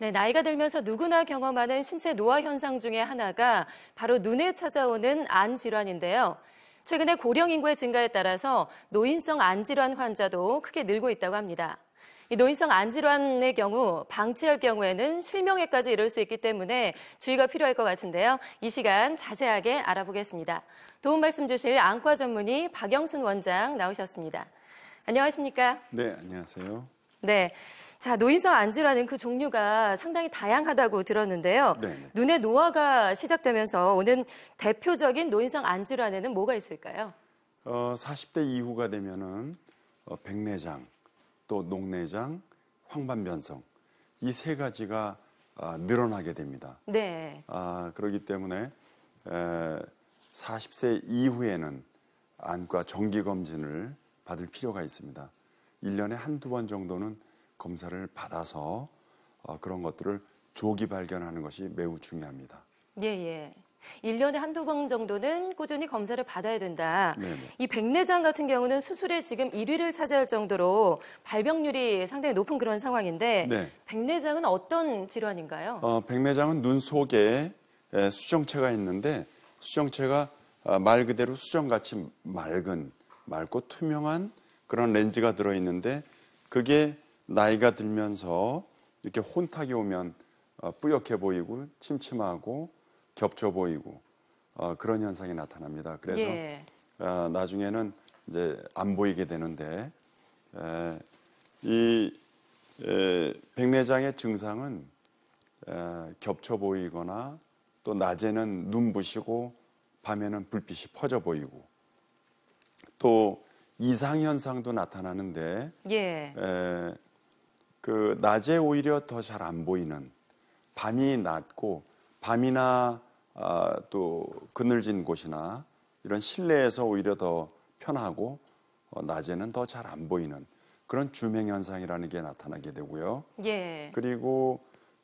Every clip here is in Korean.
네, 나이가 들면서 누구나 경험하는 신체 노화 현상 중에 하나가 바로 눈에 찾아오는 안 질환인데요. 최근에 고령 인구의 증가에 따라서 노인성 안 질환 환자도 크게 늘고 있다고 합니다. 이 노인성 안 질환의 경우 방치할 경우에는 실명에까지 이를 수 있기 때문에 주의가 필요할 것 같은데요. 이 시간 자세하게 알아보겠습니다. 도움 말씀 주실 안과 전문의 박영순 원장 나오셨습니다. 안녕하십니까? 네, 안녕하세요. 네. 자, 노인성 안질환은 그 종류가 상당히 다양하다고 들었는데요. 네. 눈의 노화가 시작되면서 오는 대표적인 노인성 안질환에는 뭐가 있을까요? 어, 40대 이후가 되면은 어, 백내장, 또 녹내장, 황반변성 이 세 가지가 아, 늘어나게 됩니다. 네. 아, 그렇기 때문에 에, 40세 이후에는 안과 정기 검진을 받을 필요가 있습니다. 1년에 한두 번 정도는 검사를 받아서 어, 그런 것들을 조기 발견하는 것이 매우 중요합니다. 예, 예. 1년에 한두 번 정도는 꾸준히 검사를 받아야 된다. 네네. 이 백내장 같은 경우는 수술에 지금 1위를 차지할 정도로 발병률이 상당히 높은 그런 상황인데 네. 백내장은 어떤 질환인가요? 어, 백내장은 눈 속에 에, 수정체가 있는데 수정체가 아, 말 그대로 수정같이 맑은 맑고 투명한 그런 렌즈가 들어 있는데 그게 나이가 들면서 이렇게 혼탁이 오면 어, 뿌옇게 보이고 침침하고 겹쳐 보이고 어, 그런 현상이 나타납니다. 그래서 예. 어, 나중에는 이제 안 보이게 되는데 에, 이 에, 백내장의 증상은 에, 겹쳐 보이거나 또 낮에는 눈부시고 밤에는 불빛이 퍼져 보이고 또 이상 현상도 나타나는데 예. 에, 그 낮에 오히려 더 잘 안 보이는 밤이 낮고 밤이나 아, 또 그늘진 곳이나 이런 실내에서 오히려 더 편하고 어, 낮에는 더 잘 안 보이는 그런 주명 현상이라는 게 나타나게 되고요. 예. 그리고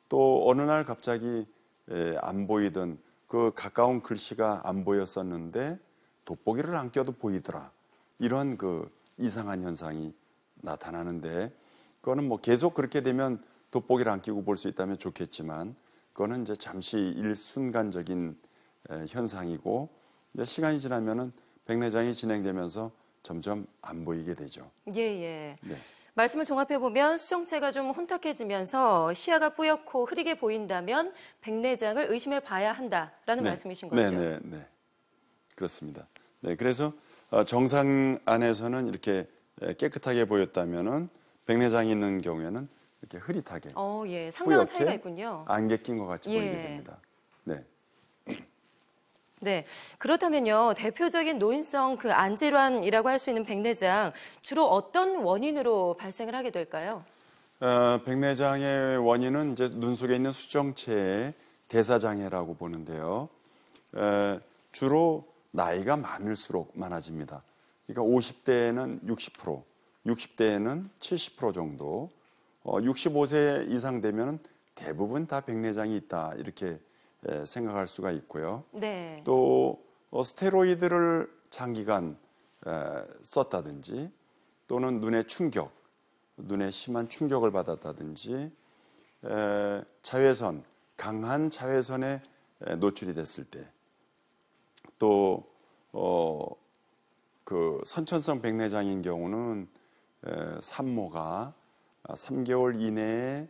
또 어느 날 갑자기 에, 안 보이던 그 가까운 글씨가 안 보였었는데 돋보기를 안 껴도 보이더라. 이런 그 이상한 현상이 나타나는데 그거는 뭐 계속 그렇게 되면 돋보기를 안 끼고 볼 수 있다면 좋겠지만 그거는 이제 잠시 일순간적인 에, 현상이고 시간이 지나면은 백내장이 진행되면서 점점 안 보이게 되죠. 예, 예. 네. 말씀을 종합해 보면 수정체가 좀 혼탁해지면서 시야가 뿌옇고 흐리게 보인다면 백내장을 의심해 봐야 한다라는 네. 말씀이신 거죠. 네, 네, 네. 그렇습니다. 네, 그래서 어, 정상 안에서는 이렇게 에, 깨끗하게 보였다면은 백내장이 있는 경우에는 이렇게 흐릿하게 어, 예. 상당한 차이가 있군요. 안개 낀 것 같이 예. 보이게 됩니다. 네. 네. 그렇다면요. 대표적인 노인성 그 안질환이라고 할 수 있는 백내장 주로 어떤 원인으로 발생을 하게 될까요? 어, 백내장의 원인은 이제 눈 속에 있는 수정체의 대사장애라고 보는데요. 에, 주로 나이가 많을수록 많아집니다. 그러니까 50대에는 60%, 60대에는 70% 정도, 어, 65세 이상 되면 대부분 다 백내장이 있다 이렇게 에, 생각할 수가 있고요. 네. 또 어, 스테로이드를 장기간 에, 썼다든지 또는 눈의 충격, 눈에 심한 충격을 받았다든지 에, 자외선, 강한 자외선에 에, 노출이 됐을 때 또 어, 그 선천성 백내장인 경우는 에, 산모가 3개월 이내에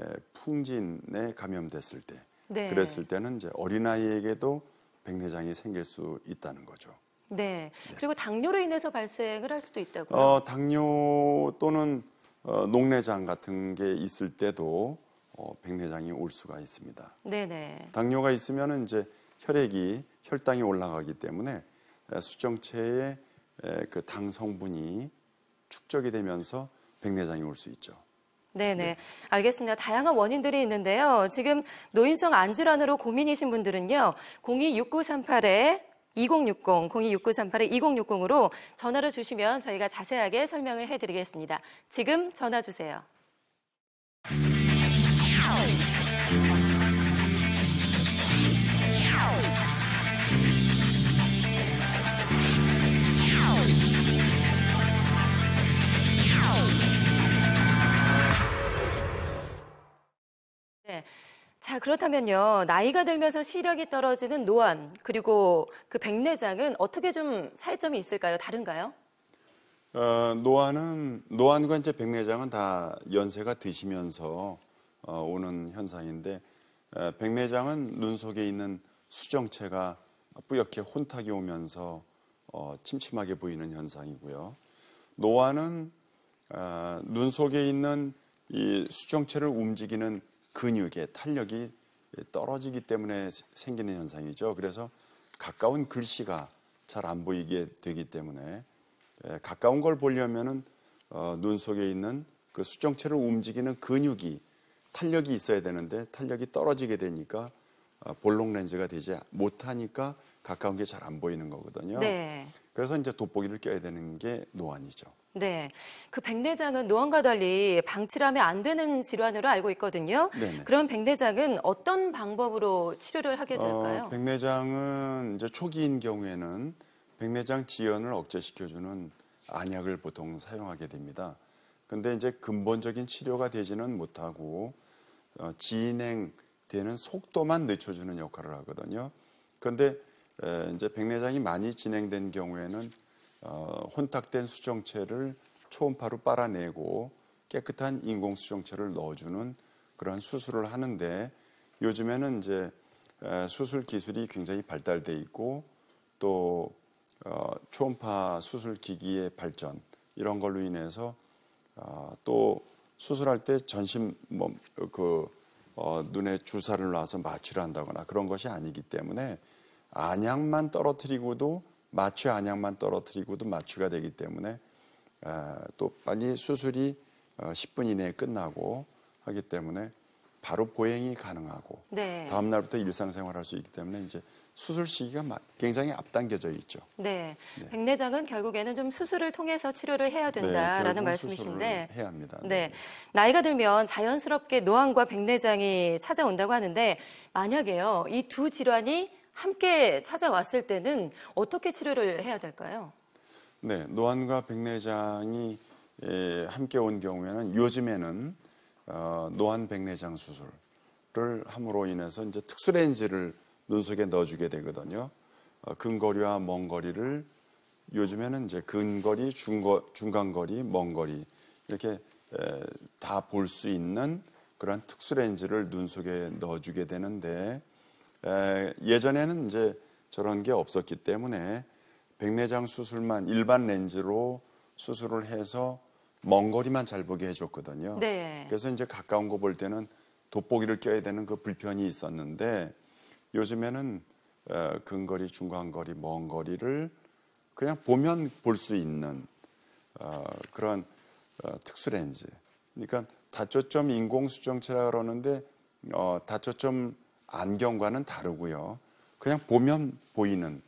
에, 풍진에 감염됐을 때 네. 그랬을 때는 이제 어린아이에게도 백내장이 생길 수 있다는 거죠. 네. 그리고 당뇨로 인해서 발생을 할 수도 있다고요. 어, 당뇨 또는 어, 녹내장 같은 게 있을 때도 어, 백내장이 올 수가 있습니다. 네네. 당뇨가 있으면 이제 혈액이 혈당이 올라가기 때문에 에, 수정체에 에, 그 당 성분이 축적이 되면서 백내장이 올 수 있죠. 네네. 알겠습니다. 다양한 원인들이 있는데요. 지금 노인성 안질환으로 고민이신 분들은요. 026938에 2060, 026938-2060으로 전화를 주시면 저희가 자세하게 설명을 해드리겠습니다. 지금 전화 주세요. 그렇다면요. 나이가 들면서 시력이 떨어지는 노안, 그리고 그 백내장은 어떻게 좀 차이점이 있을까요? 다른가요? 어, 노안은 노안과 이제 백내장은 다 연세가 드시면서 어, 오는 현상인데 에, 백내장은 눈 속에 있는 수정체가 뿌옇게 혼탁이 오면서 어, 침침하게 보이는 현상이고요. 노안은 어, 눈 속에 있는 이 수정체를 움직이는 근육의 탄력이 떨어지기 때문에 세- 생기는 현상이죠. 그래서 가까운 글씨가 잘 안 보이게 되기 때문에 에, 가까운 걸 보려면은 어, 눈 속에 있는 그 수정체를 움직이는 근육이 탄력이 있어야 되는데 탄력이 떨어지게 되니까 어, 볼록 렌즈가 되지 못하니까 가까운 게 잘 안 보이는 거거든요. 네. 그래서 이제 돋보기를 껴야 되는 게 노안이죠. 네. 그 백내장은 노안과 달리 방치하면 안 되는 질환으로 알고 있거든요. 네네. 그럼 백내장은 어떤 방법으로 치료를 하게 될까요? 어, 백내장은 이제 초기인 경우에는 백내장 지연을 억제시켜주는 안약을 보통 사용하게 됩니다. 근데 이제 근본적인 치료가 되지는 못하고 어, 진행되는 속도만 늦춰주는 역할을 하거든요. 그런데 에, 이제 백내장이 많이 진행된 경우에는 어, 혼탁된 수정체를 초음파로 빨아내고 깨끗한 인공 수정체를 넣어주는 그런 수술을 하는데 요즘에는 이제 에, 수술 기술이 굉장히 발달돼 있고 또 어, 초음파 수술 기기의 발전 이런 걸로 인해서 어, 또 수술할 때 전신 뭐그 어, 눈에 주사를 놔서 마취를 한다거나 그런 것이 아니기 때문에 안약만 떨어뜨리고도 마취 안약만 떨어뜨리고도 마취가 되기 때문에 에, 또 빨리 수술이 어, 10분 이내에 끝나고 하기 때문에 바로 보행이 가능하고 네. 다음 날부터 일상생활할 수 있기 때문에 이제 수술 시기가 마- 굉장히 앞당겨져 있죠. 네. 네. 백내장은 결국에는 좀 수술을 통해서 치료를 해야 된다라는 결국 말씀이신데. 수술을 해야 합니다. 네. 나이가 들면 자연스럽게 노안과 백내장이 찾아온다고 하는데 만약에요. 이 두 질환이 함께 찾아왔을 때는 어떻게 치료를 해야 될까요? 네, 노안과 백내장이 에, 함께 온 경우에는 요즘에는 어, 노안 백내장 수술을 함으로 인해서 이제 특수 렌즈를 눈 속에 넣어주게 되거든요. 어, 근거리와 먼 거리를 요즘에는 이제 근거리, 중거, 중간거리, 먼 거리 이렇게 다 볼 수 있는 그런 특수 렌즈를 눈 속에 넣어주게 되는데 에, 예전에는 이제 저런 게 없었기 때문에 백내장 수술만 일반 렌즈로 수술을 해서 먼 거리만 잘 보게 해줬거든요. 네. 그래서 이제 가까운 거 볼 때는 돋보기를 껴야 되는 그 불편이 있었는데 요즘에는 어, 근거리, 중간거리, 먼 거리를 그냥 보면 볼 수 있는 어, 그런 어, 특수 렌즈. 그러니까 다초점 인공 수정체라 그러는데 어, 다초점 안경과는 다르고요. 그냥 보면 보이는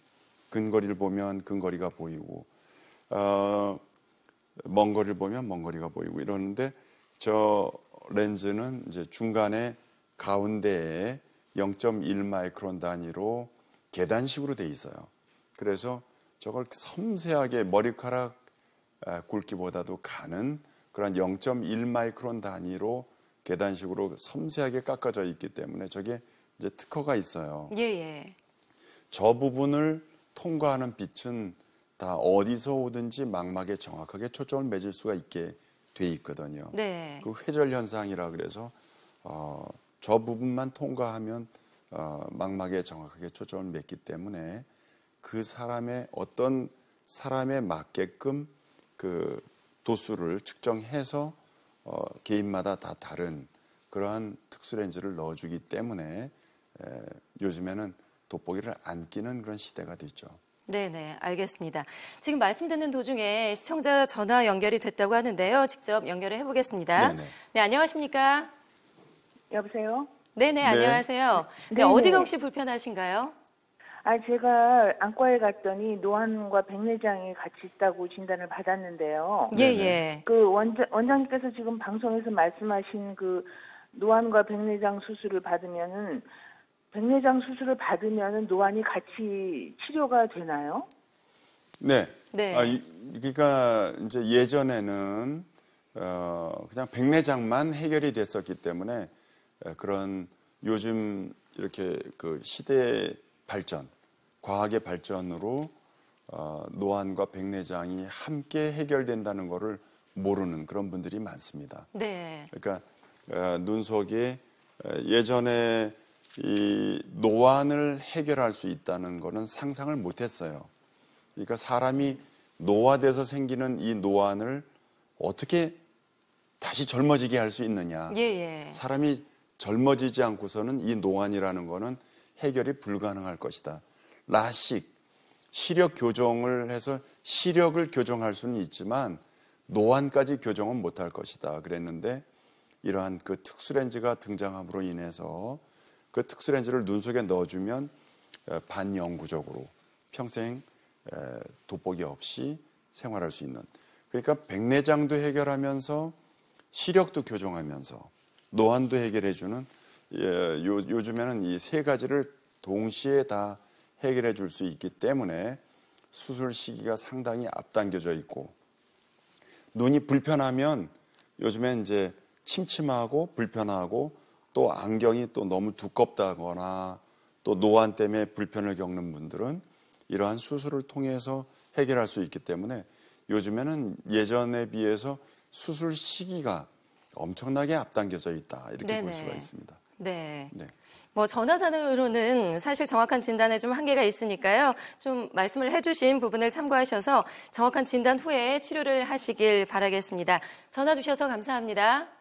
근거리를 보면 근거리가 보이고 어, 먼 거리를 보면 먼 거리가 보이고 이러는데 저 렌즈는 이제 중간에 가운데에 0.1 마이크론 단위로 계단식으로 돼 있어요. 그래서 저걸 섬세하게 머리카락 아, 굵기보다도 가는 그런 0.1 마이크론 단위로 계단식으로 섬세하게 깎아져 있기 때문에 저게 이제 특허가 있어요. 예, 예. 저 부분을 통과하는 빛은 다 어디서 오든지 망막에 정확하게 초점을 맺을 수가 있게 돼 있거든요. 네. 그 회절 현상이라 그래서 어, 저 부분만 통과하면 어, 망막에 정확하게 초점을 맺기 때문에 그 사람의 어떤 사람에 맞게끔 그 도수를 측정해서 어, 개인마다 다 다른 그러한 특수 렌즈를 넣어주기 때문에 에, 요즘에는 돋보기를 안 끼는 그런 시대가 됐죠. 네네, 알겠습니다. 지금 말씀 듣는 도중에 시청자 전화 연결이 됐다고 하는데요. 직접 연결을 해보겠습니다. 네네. 네, 안녕하십니까? 여보세요? 네네, 안녕하세요. 네, 네네. 어디가 혹시 불편하신가요? 아, 제가 안과에 갔더니 노안과 백내장이 같이 있다고 진단을 받았는데요. 예, 네네. 예. 그 원장, 원장님께서 지금 방송에서 말씀하신 그 노안과 백내장 수술을 받으면은 백내장 수술을 받으면은 노안이 같이 치료가 되나요? 네. 네. 아, 이, 그러니까 이제 예전에는 어, 그냥 백내장만 해결이 됐었기 때문에 에, 그런 요즘 이렇게 그 시대의 발전, 과학의 발전으로 어, 노안과 백내장이 함께 해결된다는 것을 모르는 그런 분들이 많습니다. 네. 그러니까 어, 눈 속에 어, 예전에 이 노안을 해결할 수 있다는 것은 상상을 못했어요. 그러니까 사람이 노화돼서 생기는 이 노안을 어떻게 다시 젊어지게 할 수 있느냐? 예, 예. 사람이 젊어지지 않고서는 이 노안이라는 거는 해결이 불가능할 것이다. 라식, 시력 교정을 해서 시력을 교정할 수는 있지만 노안까지 교정은 못할 것이다. 그랬는데 이러한 그 특수렌즈가 등장함으로 인해서 그 특수 렌즈를 눈 속에 넣어주면 어, 반영구적으로 평생 에, 돋보기 없이 생활할 수 있는. 그러니까 백내장도 해결하면서 시력도 교정하면서 노안도 해결해주는 예, 요, 요즘에는 이 세 가지를 동시에 다 해결해 줄 수 있기 때문에 수술 시기가 상당히 앞당겨져 있고 눈이 불편하면 요즘엔 이제 침침하고 불편하고 또 안경이 또 너무 두껍다거나 또 노안 때문에 불편을 겪는 분들은 이러한 수술을 통해서 해결할 수 있기 때문에 요즘에는 예전에 비해서 수술 시기가 엄청나게 앞당겨져 있다 이렇게 네네. 볼 수가 있습니다. 네. 네. 뭐 전화자료로는 사실 정확한 진단에 좀 한계가 있으니까요. 좀 말씀을 해주신 부분을 참고하셔서 정확한 진단 후에 치료를 하시길 바라겠습니다. 전화 주셔서 감사합니다.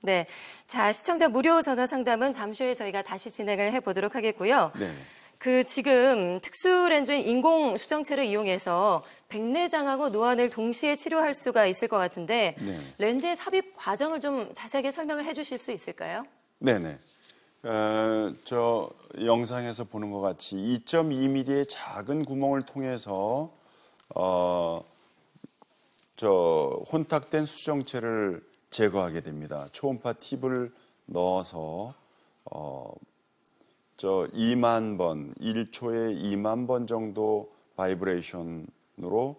네. 자, 시청자 무료 전화 상담은 잠시 후에 저희가 다시 진행을 해보도록 하겠고요. 네. 그 지금 특수 렌즈인 인공 수정체를 이용해서 백내장하고 노안을 동시에 치료할 수가 있을 것 같은데 네. 렌즈의 삽입 과정을 좀 자세하게 설명을 해주실 수 있을까요? 네네. 어, 저 영상에서 보는 것 같이 2.2mm의 작은 구멍을 통해서 어, 저 혼탁된 수정체를 제거하게 됩니다. 초음파 팁을 넣어서 어, 저 2만 번, 1초에 2만 번 정도 바이브레이션으로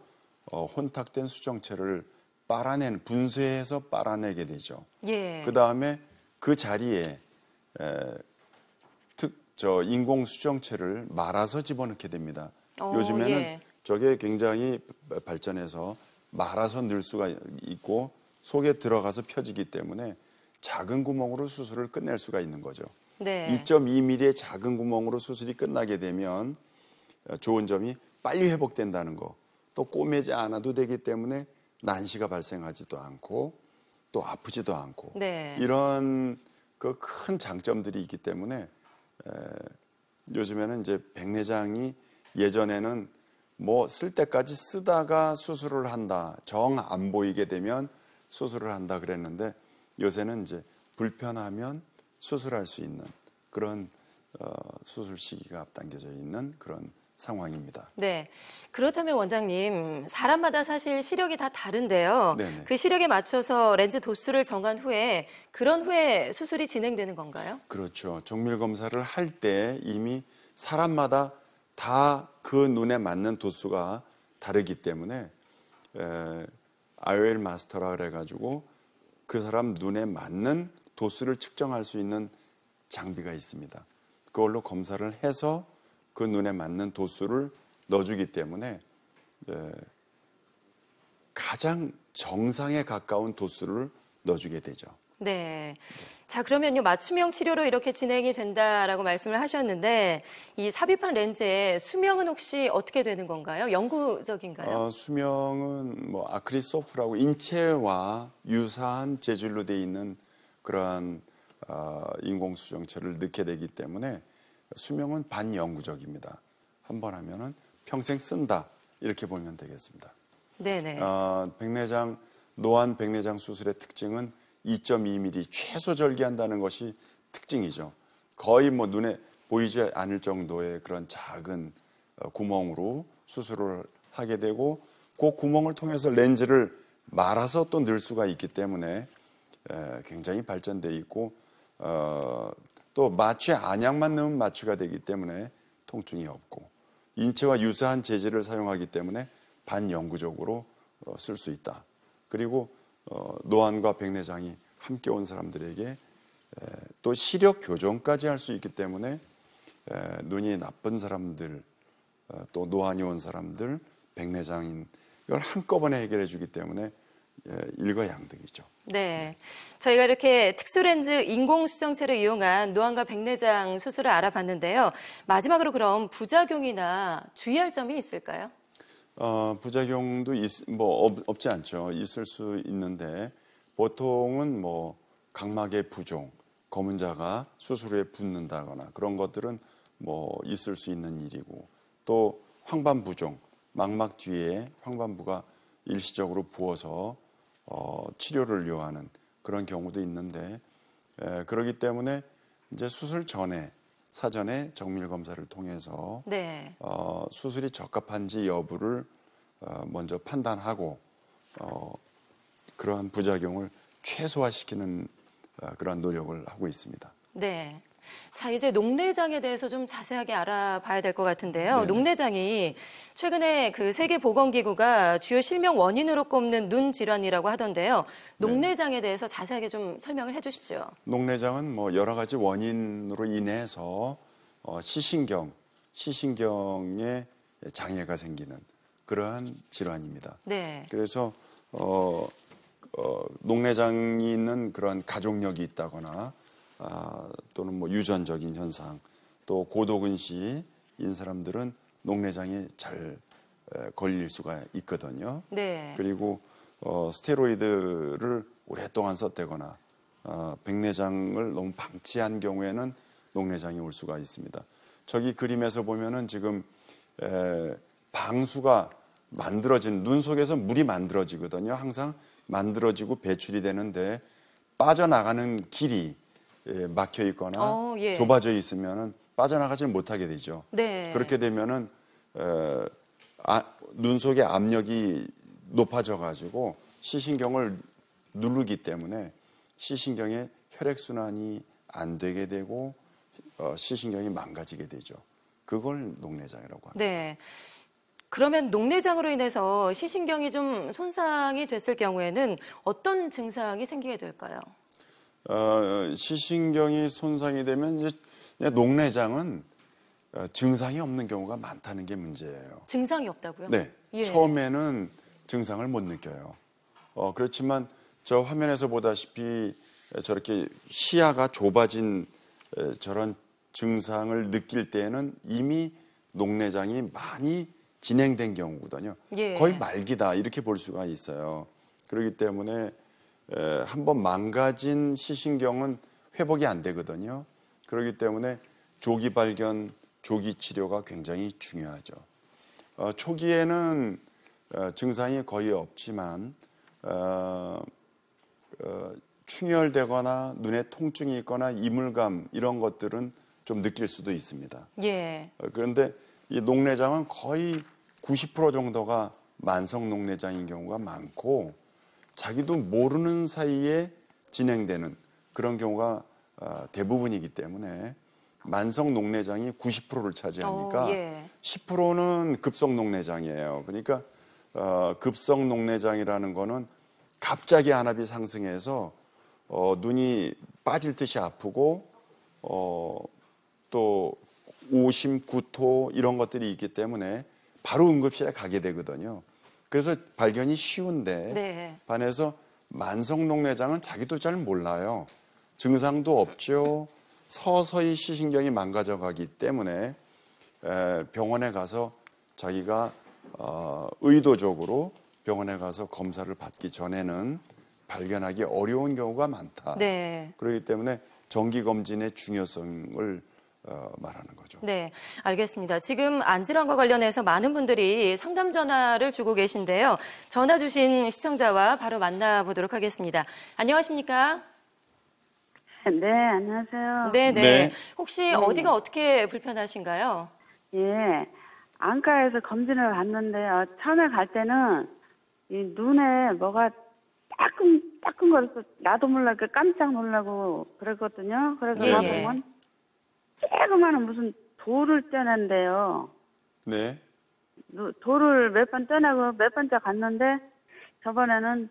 어, 혼탁된 수정체를 빨아내는 분쇄해서 빨아내게 되죠. 예. 그 다음에 그 자리에 에, 특, 저 인공 수정체를 말아서 집어넣게 됩니다. 어, 요즘에는 예. 저게 굉장히 발전해서 말아서 넣을 수가 있고 속에 들어가서 펴지기 때문에 작은 구멍으로 수술을 끝낼 수가 있는 거죠. 네. 2.2mm의 작은 구멍으로 수술이 끝나게 되면 어, 좋은 점이 빨리 회복된다는 거. 또 꼬매지 않아도 되기 때문에 난시가 발생하지도 않고 또 아프지도 않고 네. 이런 그 큰 장점들이 있기 때문에 에, 요즘에는 이제 백내장이 예전에는 뭐 쓸 때까지 쓰다가 수술을 한다 정 안 보이게 되면 수술을 한다 그랬는데 요새는 이제 불편하면 수술할 수 있는 그런 어, 수술 시기가 앞당겨져 있는 그런 상황입니다. 네. 그렇다면 원장님, 사람마다 사실 시력이 다 다른데요. 네네. 그 시력에 맞춰서 렌즈 도수를 정한 후에 그런 후에 수술이 진행되는 건가요? 그렇죠. 정밀 검사를 할 때 이미 사람마다 다 그 눈에 맞는 도수가 다르기 때문에 에, IOL 마스터라 그래가지고 그 사람 눈에 맞는 도수를 측정할 수 있는 장비가 있습니다. 그걸로 검사를 해서 그 눈에 맞는 도수를 넣어주기 때문에 에, 가장 정상에 가까운 도수를 넣어주게 되죠. 네. 자, 그러면요, 맞춤형 치료로 이렇게 진행이 된다라고 말씀을 하셨는데, 이 삽입한 렌즈의 수명은 혹시 어떻게 되는 건가요? 영구적인가요? 어, 수명은 뭐 아크리소프라고 인체와 유사한 재질로 돼 있는 그러한 어, 인공 수정체를 넣게 되기 때문에 수명은 반영구적입니다. 한 번 하면은 평생 쓴다 이렇게 보면 되겠습니다. 네네. 어, 백내장 노안 백내장 수술의 특징은 2.2mm 최소 절개한다는 것이 특징이죠. 거의 뭐 눈에 보이지 않을 정도의 그런 작은 어, 구멍으로 수술을 하게 되고 그 구멍을 통해서 렌즈를 말아서 또 넣을 수가 있기 때문에 에, 굉장히 발전돼 있고 어, 또 마취 안약만 넣으면 마취가 되기 때문에 통증이 없고 인체와 유사한 재질을 사용하기 때문에 반영구적으로 어, 쓸수 있다. 그리고 어, 노안과 백내장이 함께 온 사람들에게 에, 또 시력 교정까지 할 수 있기 때문에 에, 눈이 나쁜 사람들 어, 또 노안이 온 사람들 백내장인 이걸 한꺼번에 해결해 주기 때문에 예, 일거양득이죠. 네. 저희가 이렇게 특수렌즈 인공수정체를 이용한 노안과 백내장 수술을 알아봤는데요. 마지막으로 그럼 부작용이나 주의할 점이 있을까요? 어, 부작용도 있, 뭐 없, 없지 않죠. 있을 수 있는데 보통은 뭐 각막의 부종, 검은자가 수술 후에 붓는다거나 그런 것들은 뭐 있을 수 있는 일이고 또 황반 부종, 망막 뒤에 황반부가 일시적으로 부어서 어, 치료를 요하는 그런 경우도 있는데 에, 그러기 때문에 이제 수술 전에 사전에 정밀 검사를 통해서 네. 어, 수술이 적합한지 여부를 어, 먼저 판단하고 어, 그러한 부작용을 최소화시키는 어, 그런 노력을 하고 있습니다. 네. 자, 이제 녹내장에 대해서 좀 자세하게 알아봐야 될 것 같은데요. 네네. 녹내장이 최근에 그 세계보건기구가 주요 실명 원인으로 꼽는 눈 질환이라고 하던데요. 녹내장에 대해서 자세하게 좀 설명을 해 주시죠. 녹내장은 뭐 여러 가지 원인으로 인해서 어, 시신경, 시신경에 장애가 생기는 그러한 질환입니다. 네. 그래서 어, 어, 녹내장이 있는 그런 가족력이 있다거나 아, 또는 뭐 유전적인 현상 또 고도근시인 사람들은 녹내장이 잘 에, 걸릴 수가 있거든요. 네. 그리고 어, 스테로이드를 오랫동안 썼다거나 어, 백내장을 너무 방치한 경우에는 녹내장이 올 수가 있습니다. 저기 그림에서 보면은 지금 에, 방수가 만들어진 눈 속에서 물이 만들어지거든요. 항상 만들어지고 배출이 되는데 빠져나가는 길이 예, 막혀 있거나 어, 예. 좁아져 있으면은 빠져나가질 못하게 되죠. 네. 그렇게 되면은 에, 아, 눈 속의 압력이 높아져 가지고 시신경을 누르기 때문에 시신경의 혈액 순환이 안 되게 되고 어, 시신경이 망가지게 되죠. 그걸 녹내장이라고 합니다. 네. 그러면 녹내장으로 인해서 시신경이 좀 손상이 됐을 경우에는 어떤 증상이 생기게 될까요? 어, 시신경이 손상이 되면 이제 녹내장은 어, 증상이 없는 경우가 많다는 게 문제예요. 증상이 없다고요? 네. 예. 처음에는 증상을 못 느껴요. 어, 그렇지만 저 화면에서 보다시피 저렇게 시야가 좁아진 에, 저런 증상을 느낄 때에는 이미 녹내장이 많이 진행된 경우거든요. 예. 거의 말기다 이렇게 볼 수가 있어요. 그렇기 때문에 한번 망가진 시신경은 회복이 안 되거든요. 그렇기 때문에 조기 발견, 조기 치료가 굉장히 중요하죠. 어, 초기에는 어, 증상이 거의 없지만 어, 어, 충혈되거나 눈에 통증이 있거나 이물감 이런 것들은 좀 느낄 수도 있습니다. 예. 어, 그런데 이 녹내장은 거의 90% 정도가 만성 녹내장인 경우가 많고 자기도 모르는 사이에 진행되는 그런 경우가 어, 대부분이기 때문에 만성 녹내장이 90%를 차지하니까 어, 예. 10%는 급성 녹내장이에요. 그러니까 어, 급성 녹내장이라는 거는 갑자기 안압이 상승해서 어, 눈이 빠질 듯이 아프고 어, 또 오심, 구토 이런 것들이 있기 때문에 바로 응급실에 가게 되거든요. 그래서 발견이 쉬운데 네. 반해서 만성 녹내장은 자기도 잘 몰라요. 증상도 없죠. 서서히 시신경이 망가져 가기 때문에 에, 병원에 가서 자기가 어, 의도적으로 병원에 가서 검사를 받기 전에는 발견하기 어려운 경우가 많다. 네. 그렇기 때문에 정기 검진의 중요성을 어, 말하는 거죠. 네, 알겠습니다. 지금 안질환과 관련해서 많은 분들이 상담 전화를 주고 계신데요. 전화 주신 시청자와 바로 만나보도록 하겠습니다. 안녕하십니까? 네, 안녕하세요. 네, 네. 네. 혹시 어디가 어떻게 불편하신가요? 예, 안과에서 검진을 받는데요. 처음에 갈 때는 이 눈에 뭐가 따끔 따끔거려서 나도 몰라게 깜짝 놀라고 그랬거든요. 그래서 예, 가보면 조그마한 무슨 돌을 떼는데요. 네. 누- 돌을 몇번 떼내고 몇 번째 갔는데 저번에는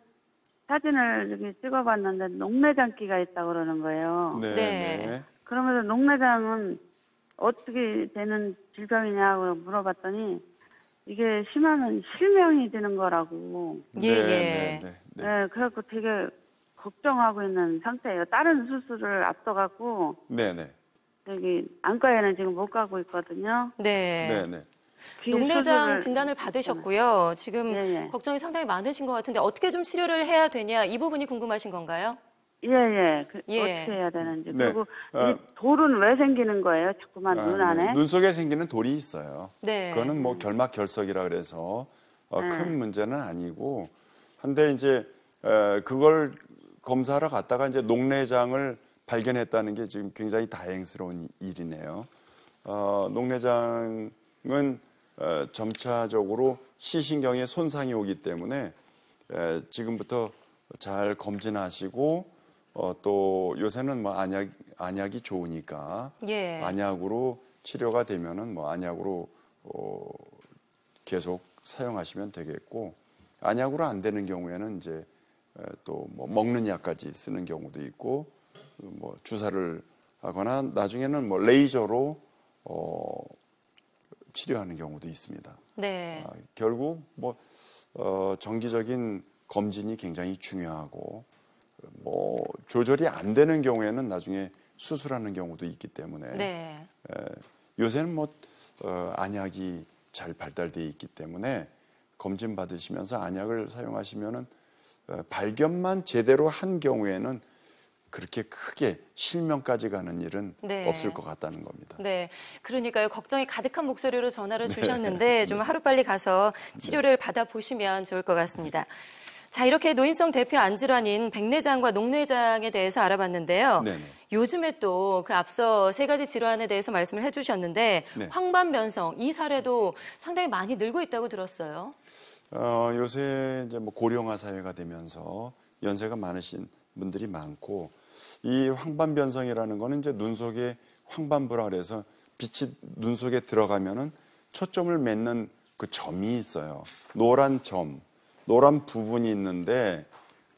사진을 이렇게 찍어봤는데 녹내장기가 있다 고 그러는 거예요. 네. 네. 네. 그러면서 녹내장은 어떻게 되는 질병이냐고 물어봤더니 이게 심하면 실명이 되는 거라고. 예, 네, 예. 네, 네, 네, 네. 그래갖고 되게 걱정하고 있는 상태예요. 다른 수술을 앞둬갖고 네, 네. 여기 안과에는 지금 못 가고 있거든요. 네. 네, 네. 수술을- 진단을 받으셨고요. 지금 예, 예. 걱정이 상당히 많으신 것 같은데 어떻게 좀 치료를 해야 되냐 이 부분이 궁금하신 건가요? 예, 예. 그 예. 어떻게 해야 되는지. 네. 그리고 어. 이 돌은 왜 생기는 거예요? 자꾸만 아, 눈 네. 안에? 눈 속에 생기는 돌이 있어요. 네. 그거는 뭐 결막 결석이라 그래서 어, 네. 큰 문제는 아니고 한데 이제 에, 그걸 검사하러 갔다가 이제 녹내장을 발견했다는 게 지금 굉장히 다행스러운 일이네요. 어, 녹내장은 어, 점차적으로 시신경에 손상이 오기 때문에 에, 지금부터 잘 검진하시고 어, 또 요새는 뭐 안약 안약이 좋으니까 예. 안약으로 치료가 되면은 뭐 안약으로 어, 계속 사용하시면 되겠고 안약으로 안 되는 경우에는 이제 또 뭐 먹는 약까지 쓰는 경우도 있고 뭐 주사를 하거나 나중에는 뭐 레이저로 어, 치료하는 경우도 있습니다. 네. 아, 결국 뭐 어, 정기적인 검진이 굉장히 중요하고 뭐 조절이 안 되는 경우에는 나중에 수술하는 경우도 있기 때문에 네. 에, 요새는 뭐 어, 안약이 잘 발달돼 있기 때문에 검진 받으시면서 안약을 사용하시면은 어, 발견만 제대로 한 경우에는 그렇게 크게 실명까지 가는 일은 네. 없을 것 같다는 겁니다. 네. 그러니까요. 걱정이 가득한 목소리로 전화를 주셨는데 좀 하루빨리 가서 치료를 받아보시면 좋을 것 같습니다. 자, 이렇게 노인성 대표 안질환인 백내장과 녹내장에 대해서 알아봤는데요. 네네. 요즘에 또 그 앞서 세 가지 질환에 대해서 말씀을 해주셨는데 네. 황반변성 이 사례도 상당히 많이 늘고 있다고 들었어요. 어, 요새 이제 뭐 고령화 사회가 되면서 연세가 많으신 분들이 많고 이 황반 변성이라는 거는 이제 눈 속에 황반부라 그래서 빛이 눈 속에 들어가면은 초점을 맺는 그 점이 있어요. 노란 점, 노란 부분이 있는데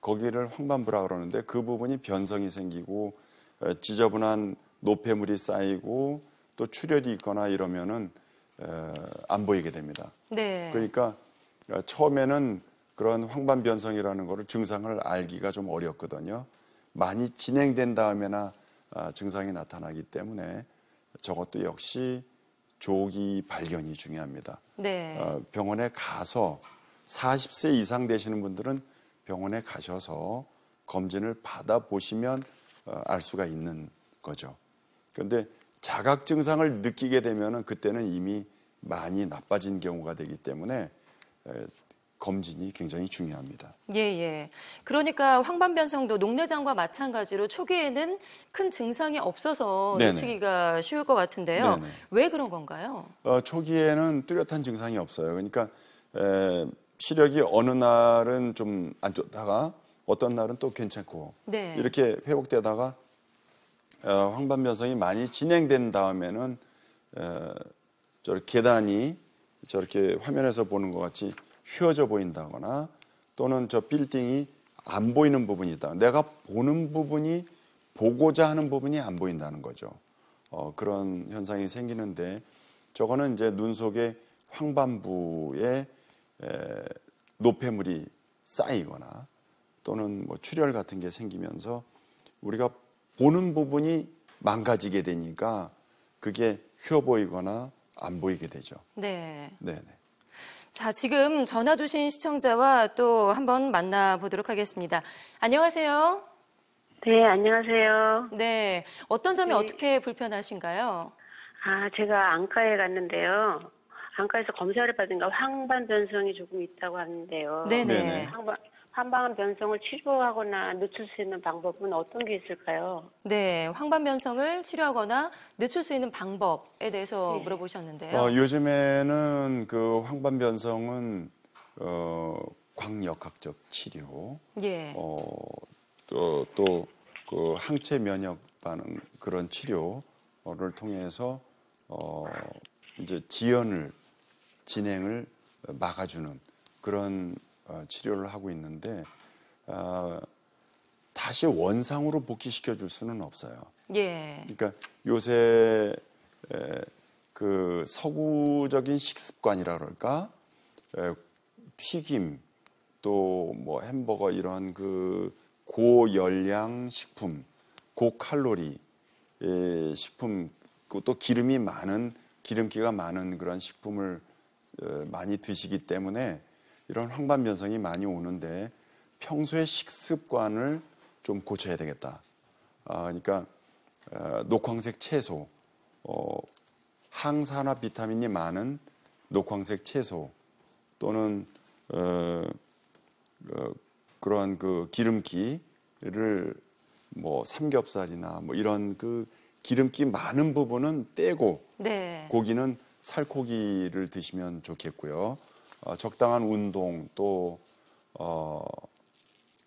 거기를 황반부라 그러는데 그 부분이 변성이 생기고 어, 지저분한 노폐물이 쌓이고 또 출혈이 있거나 이러면은 어, 안 보이게 됩니다. 네. 그러니까 어, 처음에는 그런 황반변성이라는 거를 증상을 알기가 좀 어렵거든요. 많이 진행된 다음에나 아, 증상이 나타나기 때문에 저것도 역시 조기 발견이 중요합니다. 네. 어, 병원에 가서 40세 이상 되시는 분들은 병원에 가셔서 검진을 받아 보시면 어, 알 수가 있는 거죠. 그런데 자각 증상을 느끼게 되면은 그때는 이미 많이 나빠진 경우가 되기 때문에 에, 검진이 굉장히 중요합니다. 예, 예. 그러니까 황반변성도 녹내장과 마찬가지로 초기에는 큰 증상이 없어서 네네. 놓치기가 쉬울 것 같은데요. 네네. 왜 그런 건가요? 어, 초기에는 뚜렷한 증상이 없어요. 그러니까 에, 시력이 어느 날은 좀 안 좋다가 어떤 날은 또 괜찮고 네. 이렇게 회복되다가 어, 황반변성이 많이 진행된 다음에는 어, 저렇게 계단이 저렇게 화면에서 보는 것 같이 휘어져 보인다거나 또는 저 빌딩이 안 보이는 부분이 있다. 내가 보는 부분이 보고자 하는 부분이 안 보인다는 거죠. 어, 그런 현상이 생기는데 저거는 이제 눈 속에 황반부에 에, 노폐물이 쌓이거나 또는 뭐 출혈 같은 게 생기면서 우리가 보는 부분이 망가지게 되니까 그게 휘어 보이거나 안 보이게 되죠. 네. 네네. 자, 지금 전화 주신 시청자와 또 한번 만나보도록 하겠습니다. 안녕하세요. 네, 안녕하세요. 네. 어떤 점이 네. 어떻게 불편하신가요? 아, 제가 안과에 갔는데요. 안과에서 검사를 받은가 황반 변성이 조금 있다고 하는데요. 네네. 네네. 황반, 변성을 치료하거나 늦출 수 있는 방법은 어떤 게 있을까요? 네, 황반 변성을 치료하거나 늦출 수 있는 방법에 대해서 네. 물어보셨는데요. 어, 요즘에는 그 황반 변성은 어, 광역학적 치료, 예. 어, 또또 그 항체 면역 반응 그런 치료를 통해서 어, 이제 지연을 진행을 막아주는 그런 어, 치료를 하고 있는데 어, 다시 원상으로 복귀시켜 줄 수는 없어요. 예. 그러니까 요새 에, 그 서구적인 식습관이라 그럴까 에, 튀김 또 뭐 햄버거 이런 그 고열량 식품 고칼로리 의 식품 그또 기름이 많은 기름기가 많은 그런 식품을 어, 많이 드시기 때문에 이런 황반 변성이 많이 오는데 평소에 식습관을 좀 고쳐야 되겠다. 아, 그러니까 어, 녹황색 채소, 어, 항산화 비타민이 많은 녹황색 채소 또는 어, 어, 그런 그 기름기를 뭐 삼겹살이나 뭐 이런 그 기름기 많은 부분은 떼고 네. 고기는 살코기를 드시면 좋겠고요. 어, 적당한 운동 또 어,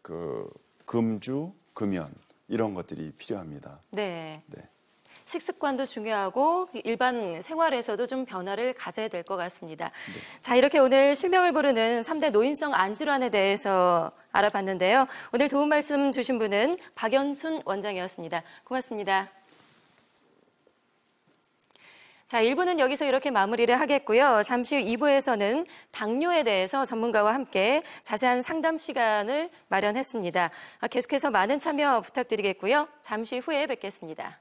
그 금주, 금연 이런 것들이 필요합니다. 네. 네. 식습관도 중요하고 일반 생활에서도 좀 변화를 가져야 될 것 같습니다. 자, 이렇게 오늘 실명을 부르는 3대 노인성 안질환에 대해서 알아봤는데요. 오늘 도움 말씀 주신 분은 박연순 원장이었습니다. 고맙습니다. 자, 1부는 여기서 이렇게 마무리를 하겠고요. 잠시 후 2부에서는 당뇨에 대해서 전문가와 함께 자세한 상담 시간을 마련했습니다. 아, 계속해서 많은 참여 부탁드리겠고요. 잠시 후에 뵙겠습니다.